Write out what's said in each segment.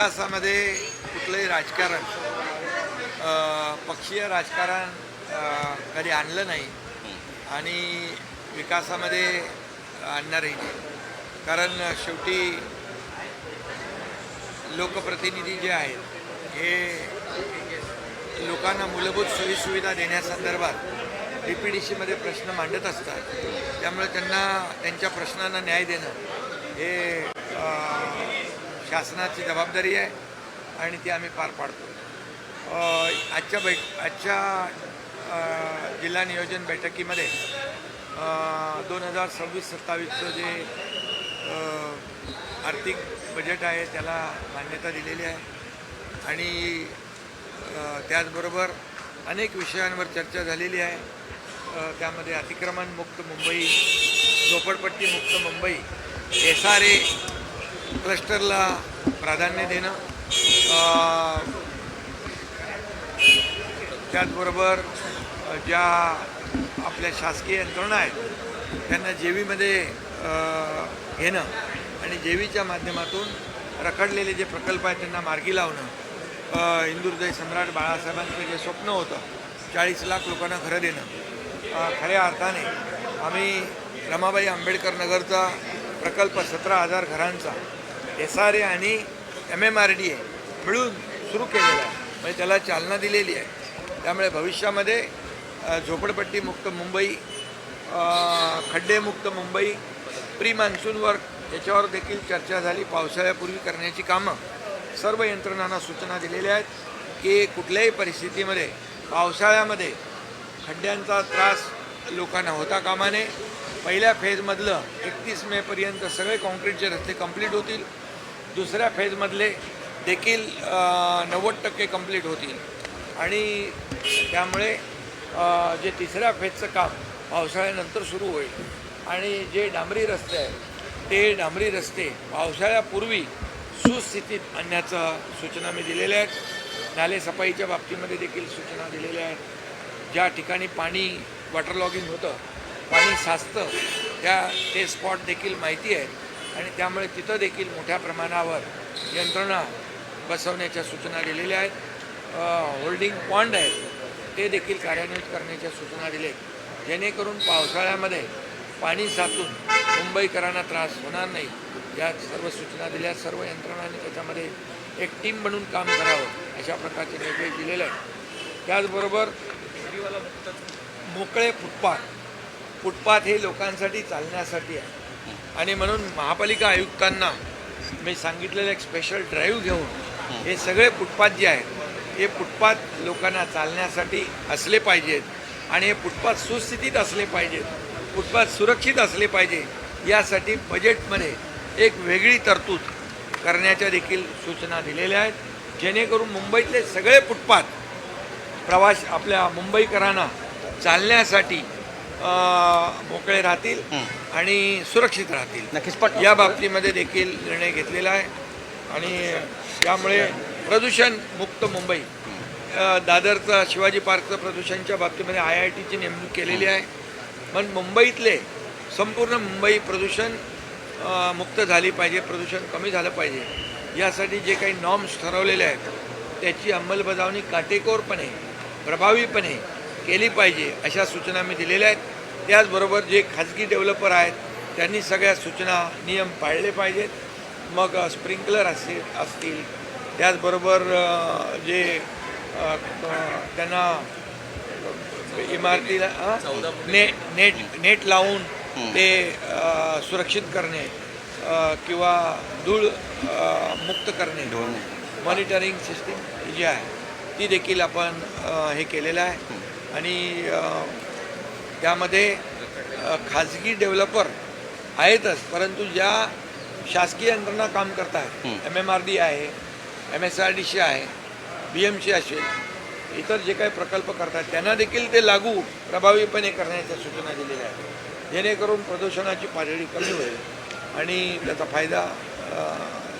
विकासामध्ये कुठलंही राजकारण पक्षीय राजकारण कधी आणलं नाही आणि विकासामध्ये आणणारही नाही. कारण शेवटी लोकप्रतिनिधी जे आहेत हे लोकांना मूलभूत सोयीसुविधा देण्यासंदर्भात डी पी डी सीमध्ये प्रश्न मांडत असतात. त्यामुळे त्यांना त्यांच्या प्रश्नांना न्याय देणं हे शासनाची जबाबदारी आहे आणि ती आम्ही पार पाडतो. आजच्या बैठ आजच्या जिल्हा नियोजन बैठकीमध्ये दोन हजार सव्वीस सत्तावीसचं जे आर्थिक बजेट आहे त्याला मान्यता दिलेली आहे. आणि त्याचबरोबर अनेक विषयांवर चर्चा झालेली आहे. त्यामध्ये अतिक्रमणमुक्त मुंबई झोपडपट्टीमुक्त मुंबई एस आर ए क्लस्टरला प्राधान्य देणं. त्याचबरोबर ज्या आपल्या शासकीय यंत्रणा आहेत त्यांना जेवीमध्ये घेणं आणि जेवीच्या माध्यमातून रखडलेले जे प्रकल्प आहेत त्यांना मार्गी लावणं. अ, हिंदुहृदय सम्राट बाळासाहेबांचं जे स्वप्न होतं चाळीस लाख लोकांना घरं देणं. खऱ्या अर्थाने आम्ही रमाबाई आंबेडकर नगरचा प्रकल्प सतरा हजार घरांचा एस आर ए आणि M M R D A मिळून सुरू केलेला आहे. म्हणजे त्याला चालना दिलेली आहे. त्यामुळे भविष्यामध्ये झोपडपट्टीमुक्त मुंबई खड्डेमुक्त मुंबई प्री मान्सून वर्क याच्यावर देखील चर्चा झाली. पावसाळ्यापूर्वी करण्याची कामं सर्व यंत्रणांना सूचना दिलेल्या आहेत की कुठल्याही परिस्थितीमध्ये पावसाळ्यामध्ये खड्ड्यांचा त्रास लोकांना होता कामा नये पहिल्या फेजमधलं एकतीस मेपर्यंत सगळे कॉन्क्रीटचे रस्ते कंप्लीट होतील. दुसऱ्या फेजमधले देखील नव्वद टक्के कंप्लीट होतील. आणि त्यामुळे जे तिसऱ्या फेजचं काम पावसाळ्यानंतर सुरू होईल आणि जे डांबरी रस्ते आहेत ते डांबरी रस्ते पावसाळ्यापूर्वी सुस्थितीत आणण्याचं सूचना मी दिलेल्या आहेत. नालेसफाईच्या बाबतीमध्ये देखील सूचना दिलेल्या आहेत. ज्या ठिकाणी पाणी वॉटर लॉगिंग होतं पाणी साचतं त्या ते स्पॉट देखील माहिती आहेत. आणि त्यामुळे तिथं देखील मोठ्या प्रमाणावर यंत्रणा बसवण्याच्या सूचना दिलेल्या आहेत. होल्डिंग पॉन्ड आहेत. ते देखील कार्यान्वित करण्याच्या सूचना दिल्या आहेत जेणेकरून पावसाळ्यामध्ये पाणी साचून मुंबईकरांना त्रास होणार नाही या सर्व सूचना दिल्या. सर्व यंत्रणांनी त्याच्यामध्ये एक टीम बनून काम करावं अशा प्रकारचे निर्देश दिलेले आहेत. त्याचबरोबर मोकळे फुटपाथ फुटपाथ हे लोकांसाठी चालण्यासाठी आहे. आणि म्हणून महापालिका आयुक्तांना मी सांगितलेलं एक स्पेशल ड्राईव्ह घेऊन हे सगळे फुटपाथ जे आहेत हे फुटपाथ लोकांना चालण्यासाठी असले पाहिजेत आणि हे फुटपाथ सुस्थितीत असले पाहिजेत फुटपाथ सुरक्षित असले पाहिजे यासाठी बजेटमध्ये एक वेगळी तरतूद करण्याच्या देखील सूचना दिलेल्या आहेत. जेणेकरून मुंबईतले सगळे फुटपाथ प्रवास आपल्या मुंबईकरांना चालण्यासाठी मोकळे राहतील आणि सुरक्षित राहतील. नक्कीच पण या बाबतीमध्ये देखील निर्णय घेतलेला आहे. आणि त्यामुळे प्रदूषण मुक्त मुंबई दादरचं शिवाजी पार्कचं प्रदूषणच्या बाबतीमध्ये आय आय टीची नेमणूक केलेली आहे. पण मुंबईतले संपूर्ण मुंबई प्रदूषण मुक्त झाली पाहिजे प्रदूषण कमी झालं पाहिजे यासाठी जे काही नॉर्म्स ठरवलेले आहेत त्याची अंमलबजावणी काटेकोरपणे प्रभावीपणे केली पाहिजे अशा सूचना मी दिलेल्या आहेत. त्याचबरोबर जे खाजगी डेव्हलपर आहेत त्यांनी सगळ्या सूचना नियम पाळले पाहिजेत. मग स्प्रिंकलर असतील असतील. त्याचबरोबर जे त्यांना इमारतीला? ने नेट नेट लावून ते सुरक्षित करणे किंवा धूळ मुक्त करणे मॉनिटरिंग सिस्टीम जी आहे ती देखील आपण हे केलेलं आहे. आणि त्यामध्ये खाजगी डेव्हलपर आहेतच परंतु ज्या शासकीय यंत्रणा काम करत आहेत एम एम आर डी आहे M S R D C आहे बी एम सी असेल इतर जे काही प्रकल्प करतात त्यांना देखील ते लागू प्रभावीपणे करण्याच्या सूचना दिलेल्या आहेत. जेणेकरून प्रदूषणाची पातळी कमी होईल आणि त्याचा फायदा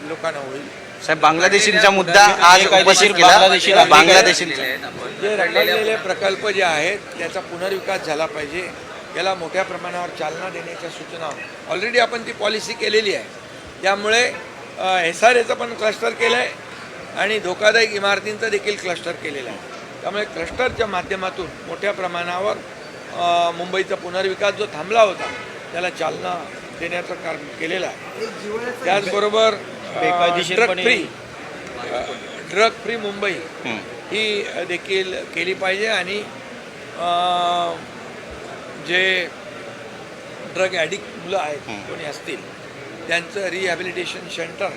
लोकांना होईल. साहेब बांगलादेशींचा मुद्दा आज उपस्थित केला. बांगलादेशींचा. जे रखडलेले प्रकल्प जे आहेत त्याचा पुनर्विकास झाला पाहिजे. याला मोठ्या प्रमाणावर चालना देण्याच्या सूचना ऑलरेडी आपण ती पॉलिसी केलेली आहे. त्यामुळे एस आर एचं पण क्लस्टर केलं आहे आणि धोकादायक इमारतींचं देखील क्लस्टर केलेलं आहे. त्यामुळे क्लस्टरच्या माध्यमातून मोठ्या प्रमाणावर मुंबईचा पुनर्विकास जो थांबला होता त्याला चालना देण्याचं काम केलेलं आहे. त्याचबरोबर drug free drug free Mumbai हं. देखील केली पाहिजे आणि जे ड्रग ॲडिक्ट मुलं आहेत. कोणी असतील त्यांचं रिहॅबिलिटेशन सेंटर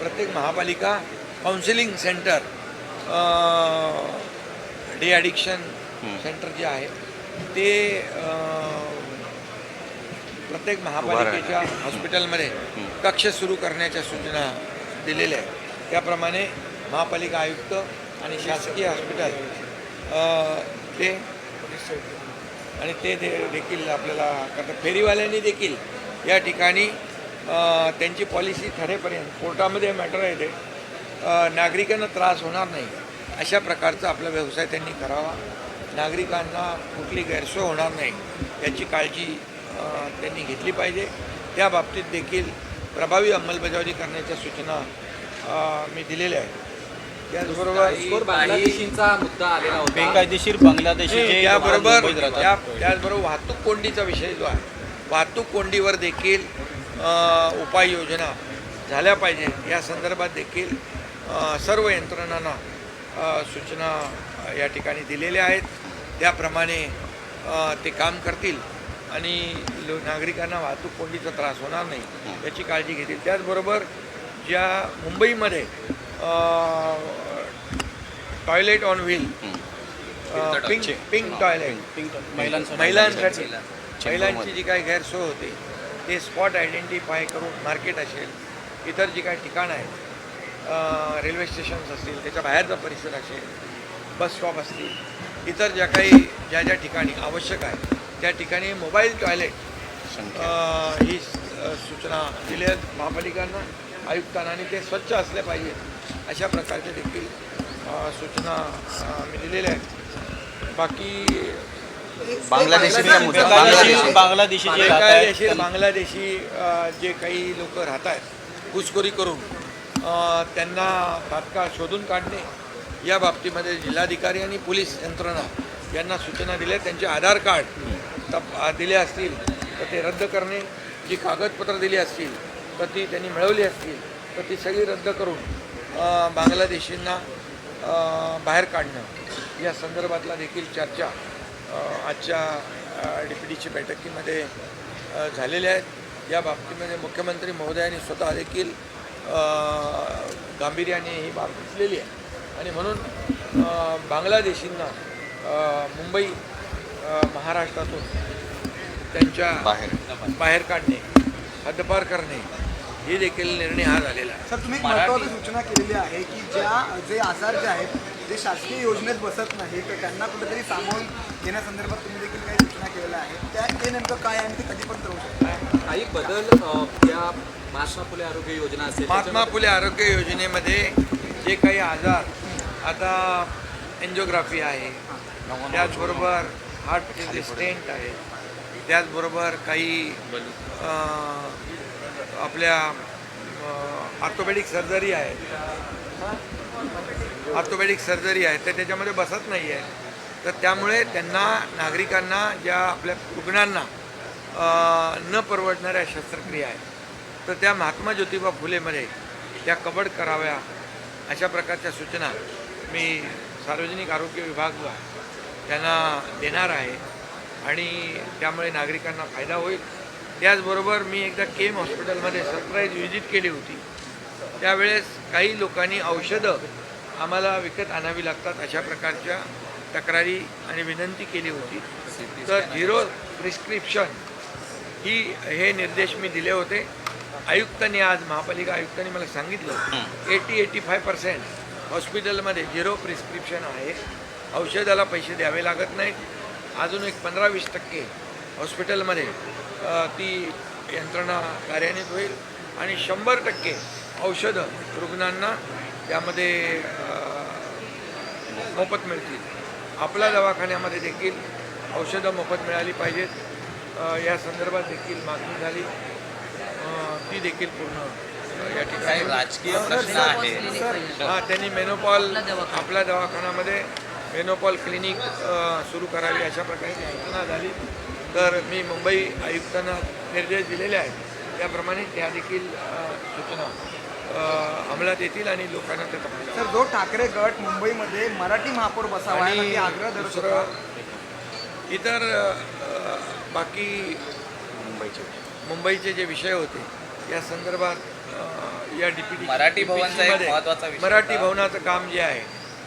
प्रत्येक महापालिका counselling centre de addiction. Centre जे आहे ते प्रत्येक महापालिकेच्या हॉस्पिटलमध्ये. कक्ष सुरू करण्याच्या सूचना दिलेल्या आहेत. त्याप्रमाणे महापालिका आयुक्त आणि शासकीय हॉस्पिटल ते आणि ते देखील आपल्याला करतात. फेरीवाल्यांनी देखील या ठिकाणी त्यांची पॉलिसी ठरेपर्यंत कोर्टामध्ये मॅटर आहे ते अ, नागरिकांना त्रास होणार नाही. अशा प्रकारचा आपला व्यवसाय त्यांनी करावा. नागरिकांना कुठली गैरसोय होणार नाही याची काळजी त्यांनी घेतली पाहिजे. त्या बाबतीत देखील प्रभावी अंमलबजावणी करण्याच्या सूचना मी दिलेल्या आहेत. त्याचबरोबर बांगलादेशींचा मुद्दा आलेला होता. बेकायदेशीर बांगलादेशी जे त्याबरोबर त्याचबरोबर वाहतूक कोंडीचा विषय जो आहे वाहतूक कोंडीवर देखील उपाययोजना झाल्या पाहिजे. या संदर्भात देखील सर्व यंत्रणांना सूचना या ठिकाणी दिलेल्या आहेत. त्याप्रमाणे ते काम करतील. आणि लो नागरिकांना वाहतूक कोंडीचा त्रास होणार नाही याची काळजी घेतील. त्याचबरोबर ज्या मुंबईमध्ये toilet on wheel pink pink toilet. Pink महिलांसाठी. महिलांसाठी. महिलांची जी काही गैरसोय होते ते स्पॉट आयडेंटिफाय करून मार्केट असेल इतर जी काही ठिकाणं आहेत रेल्वे स्टेशन्स असतील त्याच्या बाहेरचा परिसर असेल बस स्टॉप असतील इतर ज्या काही ज्या ज्या ठिकाणी आवश्यक आहे त्या ठिकाणी मोबाईल टॉयलेट ही सूचना दिल्या आहेत महापालिकांना आयुक्तांना आणि ते स्वच्छ असले पाहिजेत अशा प्रकारच्या देखील सूचना मी दिलेल्या आहेत. बाकी बांगलादेशी बांगलादेशी बांगलादेशी अ, जे काही लोक राहत आहेत घुसखोरी करून त्यांना तात्काळ शोधून काढणे या बाबतीमध्ये जिल्हाधिकारी आणि पोलीस यंत्रणा यांना सूचना दिल्या त्यांचे आधार कार्ड तप दिल्या दिले असतील तर ते रद्द करणे जी कागदपत्रं दिली असतील तर ती त्यांनी मिळवली असतील तर ती सगळी रद्द करून बांगलादेशींना बाहेर काढणं. या संदर्भातला देखील चर्चा आजच्या डी पी डीची बैठकीमध्ये झालेल्या आहेत. या बाबतीमध्ये मुख्यमंत्री महोदयांनी स्वतः देखील गांभीर्याने ही बाब घेतलेली आहे. आणि म्हणून बांगलादेशींना मुंबई महाराष्ट्रातून त्यांच्या बाहेर. बाहेर काढणे हद्दपार करणे हे देखील निर्णय हा झालेला आहे. सर तुम्ही एक महत्त्वाची सूचना केलेली आहे की ज्या जे आजार जे आहेत जे शासकीय योजनेत बसत नाही तर त्यांना कुठेतरी सामावून घेण्यासंदर्भात तुम्ही देखील काही सूचना केलेल्या आहेत. त्या ते नेमकं काय आहे आणि ते कधीपर्यंत राहू शकतं. काही बदल या महात्मा फुले आरोग्य योजना असेल महात्मा फुले आरोग्य योजनेमध्ये जे काही आजार आता एन्जिओग्राफी आहे त्याचबरोबर हार्टचे जे स्टेंट आहे. त्याचबरोबर काही आपल्या ऑर्थोपेडिक सर्जरी आहे. ऑर्थोपेडिक सर्जरी आहे. तर त्याच्यामध्ये बसत नाही आहे. तर त्यामुळे त्यांना नागरिकांना ज्या आपल्या रुग्णांना न परवडणाऱ्या शस्त्रक्रिया आहेत. तर त्या महात्मा ज्योतिबा फुलेमध्ये त्या कबड कराव्या अशा प्रकारच्या सूचना मी सार्वजनिक आरोग्य विभाग जो आहे त्यांना देणार आहे आणि त्यामुळे नागरिकांना फायदा होईल. त्याचबरोबर मी एकदा केम हॉस्पिटलमध्ये सरप्राईज व्हिजिट केली होती. त्यावेळेस काही लोकांनी औषधं आम्हाला विकत आणावी लागतात अशा प्रकारच्या तक्रारी आणि विनंती केली होती. तर झिरो प्रिस्क्रिप्शन ही हे निर्देश मी दिले होते. आयुक्तांनी आज महापालिका आयुक्तांनी मला सांगितलं एटी एटी फाय पर्सेंट हॉस्पिटलमध्ये झिरो प्रिस्क्रिप्शन आहे. औषधाला पैसे द्यावे लागत नाहीत अजून एक पंधरा वीस टक्के हॉस्पिटलमध्ये ती यंत्रणा कार्यान्वित होईल आणि शंभर टक्के औषधं रुग्णांना त्यामध्ये मोफत मिळतील. आपल्या दवाखान्यामध्ये देखील औषधं मोफत मिळाली पाहिजेत. या संदर्भात देखील मागणी झाली. ती देखील पूर्ण या ठिकाणी राजकीय प्रश्न आहे. हा त्यांनी मेनोपॉल आपल्या दवाखान्यामध्ये मेनोपॉल क्लिनिक सुरू करावी अशा प्रकारची सूचना झाली. तर मी मुंबई आयुक्तांना निर्देश दिलेले आहेत. त्याप्रमाणे त्या देखील सूचना अंमलात येतील आणि लोकांना त्याचा फायदा तर जो ठाकरे गट मुंबईमध्ये मराठी महापौर बसावा आणि आग्रह दुसरं इतर बाकी मुंबईचे. जे विषय होते या संदर्भात या डीपीटी मराठी भवनचा विषय मराठी. भवनाचं काम जे आहे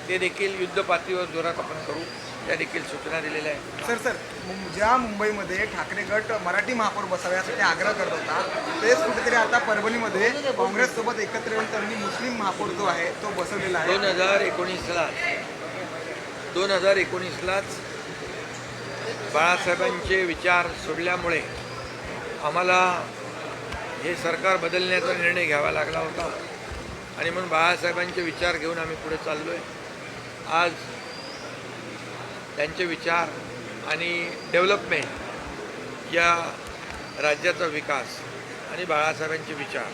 ते देखील युद्ध पातळीवर जोरात आपण करू. त्या देखील सूचना दिलेल्या आहेत. सर सर मुं- ज्या मुंबईमध्ये ठाकरे गट मराठी महापौर बसावा यासाठी आग्रह करत होता तेच कुठेतरी आता परभणीमध्ये काँग्रेससोबत एकत्र येऊन त्यांनी मुस्लिम महापौर जो आहे तो बसवलेला आहे. दोन हजार एकोणीसला दोन हजार एकोणीसलाच बाळासाहेबांचे विचार सोडल्यामुळे आम्हाला हे सरकार बदलण्याचा निर्णय घ्यावा लागला होता. आणि म्हणून बाळासाहेबांचे विचार घेऊन आम्ही पुढे चाललो आहे आज त्यांचे विचार आणि डेव्हलपमेंट या राज्याचा विकास आणि बाळासाहेबांचे विचार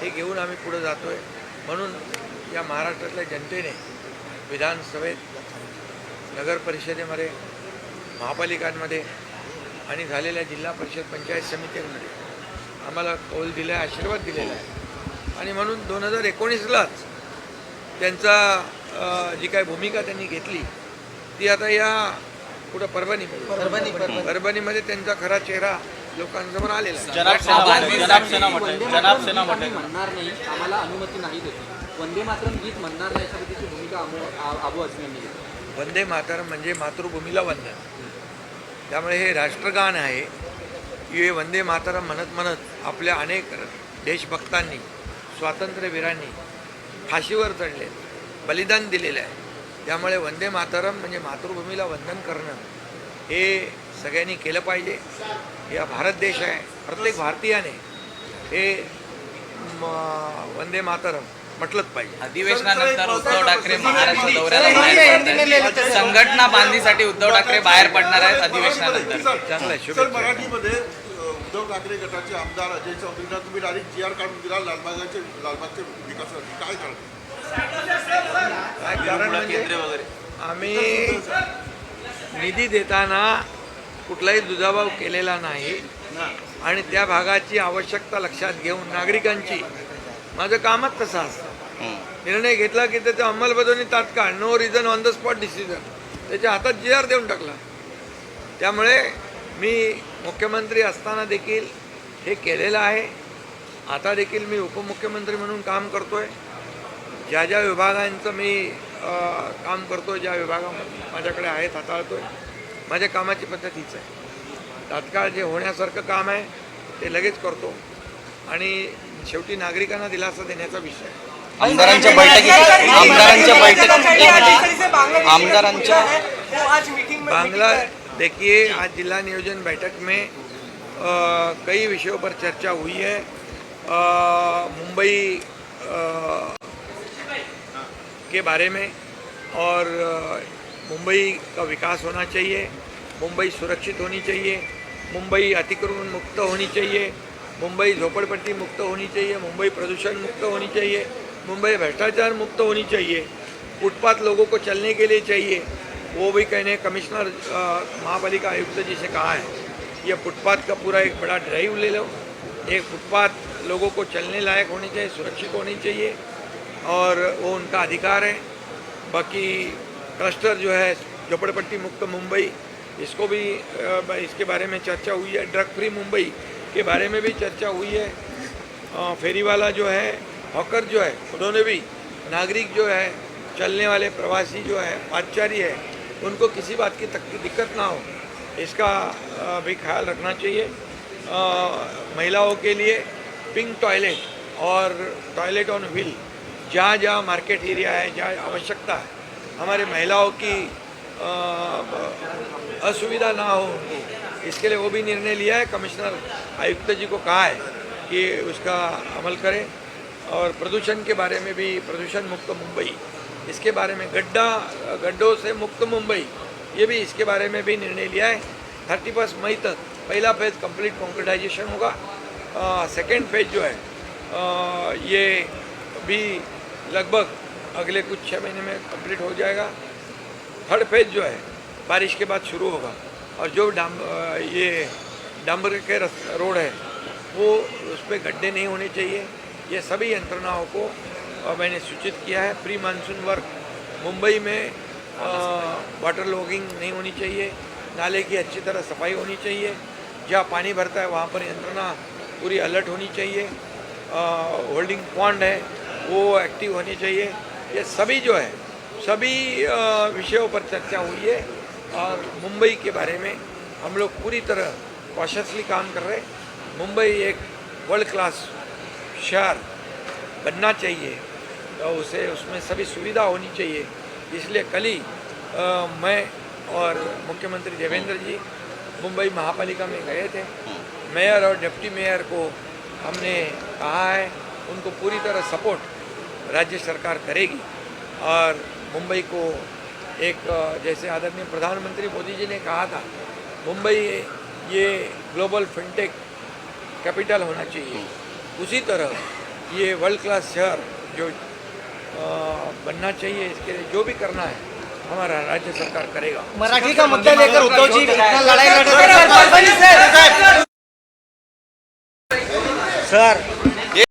हे घेऊन आम्ही पुढे जातो आहे म्हणून या महाराष्ट्रातल्या जनतेने विधानसभेत नगर परिषदेमध्ये महापालिकांमध्ये आणि झालेल्या जिल्हा परिषद पंचायत समित्यांमध्ये आम्हाला कौल दिला आहे आशीर्वाद दिलेला आहे. आणि म्हणून दोन हजार एकोणीसलाच त्यांचा जी काही भूमिका त्यांनी घेतली ती आता या कुठं परभणीमध्ये परभणीमध्ये त्यांचा खरा चेहरा लोकांसमोर आलेला जनाब सेना जनाब सेना म्हणणार नाही. आम्हाला अनुमती नाही देते. वंदे मातरम गीत म्हणणार नाही अशा पद्धतीची भूमिका आबू वंदे मातरम म्हणजे मातृभूमीला वंदन. त्यामुळे हे राष्ट्रगान आहे. की हे वंदे मातरम म्हणत म्हणत आपल्या अनेक देशभक्तांनी स्वातंत्र्यवीरांनी फाशीवर चढले बलिदान दिलेलं आहे. त्यामुळे वंदे मातरम म्हणजे मातृभूमीला वंदन करणं हे सगळ्यांनी केलं पाहिजे. या भारत देश आहे प्रत्येक भारतीयाने हे वंदे मातरम म्हटलंच पाहिजे. अधिवेशनानंतर उद्धव ठाकरे महाराष्ट्र दौऱ्याला. संघटना बांधणीसाठी उद्धव ठाकरे बाहेर पडणार आहेत अधिवेशनानंतर. चांगलं मराठीमध्ये उद्धव ठाकरे गटाचे आमदार अजय चौधरींना तुम्ही डायरेक्ट जी आर काढून दिला लालबागाचे लालबागचे विकासासाठी. काय कारण काय कारण म्हणजे आम्ही निधी देताना कुठलाही दुजाभाव केलेला नाही. आणि त्या भागाची आवश्यकता लक्षात घेऊन नागरिकांची. माझं कामच तसं असतं. निर्णय घेतला की त्याचं अंमलबजावणी तात्काळ. No reason on the spot decision त्याच्या हातात जी आर देऊन टाकला. त्यामुळे मी मुख्यमंत्री असताना देखील हे केलेलं आहे. आता देखील मी उपमुख्यमंत्री म्हणून काम करतोय. ज्या ज्या विभागांचं मी काम करतो ज्या विभागामध्ये माझ्याकडे आहेत हाताळतोय माझ्या कामाची पद्धत हीच आहे तात्काळ जे होण्यासारखं काम आहे ते लगेच करतो आणि शेवटी नागरिकांना दिलासा देण्याचा विषय आहे. आमदारांच्या बैठकीत आमदारांच्या बैठकीमध्ये आमदारांच्या बांग्ला देखिए आज जिला नियोजन बैठक में अ, कई विषयों पर चर्चा हुई है अ, मुंबई अ, के बारे में और मुंबई का विकास होना चाहिए, मुंबई सुरक्षित होनी चाहिए, मुंबई अतिक्रमण मुक्त होनी चाहिए, मुंबई झोपड़पट्टी मुक्त होनी चाहिए, मुंबई प्रदूषण मुक्त होनी चाहिए, मुंबई भ्रष्टाचार मुक्त होनी चाहिए, फुटपाथ लोगों को चलने के लिए चाहिए, वो भी कहने कमिश्नर महापालिका आयुक्त जी से कहा है ये फुटपाथ का पूरा एक बड़ा ड्राइव ले लो, एक फुटपाथ लोगों को चलने लायक होनी चाहिए, सुरक्षित होनी चाहिए और वो उनका अधिकार है। बाकी क्लस्टर जो है, झोपड़पट्टी मुक्त मुंबई, इसको भी इसके बारे में चर्चा हुई है। ड्रग फ्री मुंबई के बारे में भी चर्चा हुई है। फेरी वाला जो है, हॉकर जो है, उन्होंने भी नागरिक जो है, चलने वाले प्रवासी जो है, पादचारी है, उनको किसी बात की तक, दिक्कत ना हो। इसका भी ख्याल रखना चाहिए। महिलाओं के लिए पिंक टॉयलेट और टॉयलेट ऑन व्हील जहाँ जहाँ मार्केट एरिया है जहाँ आवश्यकता है हमारे महिलाओं की असुविधा ना हो इसके लिए वो भी निर्णय लिया है। कमिश्नर आयुक्त जी को कहा है कि उसका अमल करें और प्रदूषण के बारे में भी प्रदूषण मुक्त मुंबई इसके बारे में गड्ढा गड्ढों से मुक्त मुंबई ये भी इसके बारे में भी निर्णय लिया है। थर्टी फ़र्स्ट मई तक पहला फ़ेज़ कंप्लीट कॉन्क्रिटाइजेशन होगा। सेकेंड फ़ेज़ जो है अ, ये भी लगभग अगले कुछ छः महीने में कंप्लीट हो जाएगा। थर्ड फ़ेज़ जो है, बारिश के बाद शुरू होगा। और जो डाम ये डांबर के रोड है, वो उस पर गड्ढे नहीं होने चाहिए। ये सभी यंत्रणाओं को मैंने सूचित किया है। प्री मानसून वर्क मुंबई में वाटर लॉगिंग नहीं होनी चाहिए। नाले की अच्छी तरह सफ़ाई होनी चाहिए। जहाँ पानी भरता है, वहाँ पर यंत्रणा पूरी अलर्ट होनी चाहिए। होल्डिंग पॉन्ड है वो एक्टिव होनी चाहिए। ये सभी जो है, सभी विषयों पर चर्चा हुई है और मुंबई के बारे में हम लोग पूरी तरह कॉशसली काम कर रहे मुंबई एक वर्ल्ड क्लास शहर बनना चाहिए तो उसे, उसमें सभी सुविधा होनी चाहिए। इसलिए कल ही मैं और मुख्यमंत्री देवेंद्र जी मुंबई महापालिका में गए थे। मेयर और डिप्टी मेयर को हमने कहा है उनको पूरी तरह सपोर्ट राज्य सरकार करेगी। और मुंबई को एक जैसे आदरणीय प्रधानमंत्री मोदी जी ने कहा था मुंबई ये ग्लोबल फिनटेक कैपिटल होना चाहिए। उसी तरह ये वर्ल्ड क्लास शहर जो बनना चाहिए इसके लिए जो भी करना है हमारा राज्य सरकार करेगा। मराठी का मुद्दा लेकर उद्धव जी लड़ाई लड़ रहे सर।